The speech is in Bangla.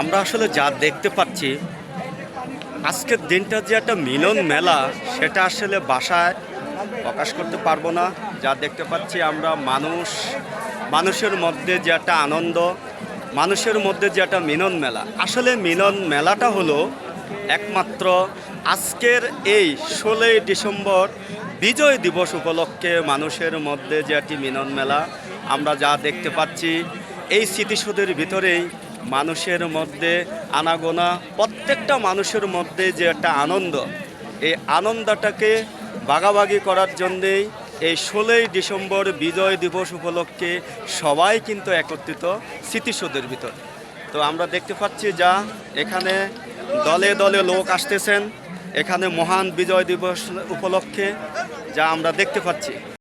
আমরা আসলে যা দেখতে পাচ্ছি, আজকের দিনটা যে একটা মিলন মেলা, সেটা আসলে বাসায় প্রকাশ করতে পারব না। যা দেখতে পাচ্ছি আমরা মানুষ, মানুষের মধ্যে যে একটা আনন্দ, মানুষের মধ্যে যে একটা মিলন মেলা। আসলে মিলন মেলাটা হলো একমাত্র আজকের এই ষোলোই ডিসেম্বর বিজয় দিবস উপলক্ষে মানুষের মধ্যে যে একটি মিলন মেলা, আমরা যা দেখতে পাচ্ছি, এই স্মৃতিসৌধের ভিতরেই মানুষের মধ্যে আনাগোনা, প্রত্যেকটা মানুষের মধ্যে যে একটা আনন্দ, এই আনন্দটাকে ভাগাভাগি করার জন্যেই এই ষোলোই ডিসেম্বর বিজয় দিবস উপলক্ষে সবাই কিন্তু একত্রিত স্মৃতিসৌধের ভিতর। তো আমরা দেখতে পাচ্ছি যা এখানে দলে দলে লোক আসতেছেন। এখানে মহান বিজয় দিবস উপলক্ষে যা আমরা দেখতে পাচ্ছি।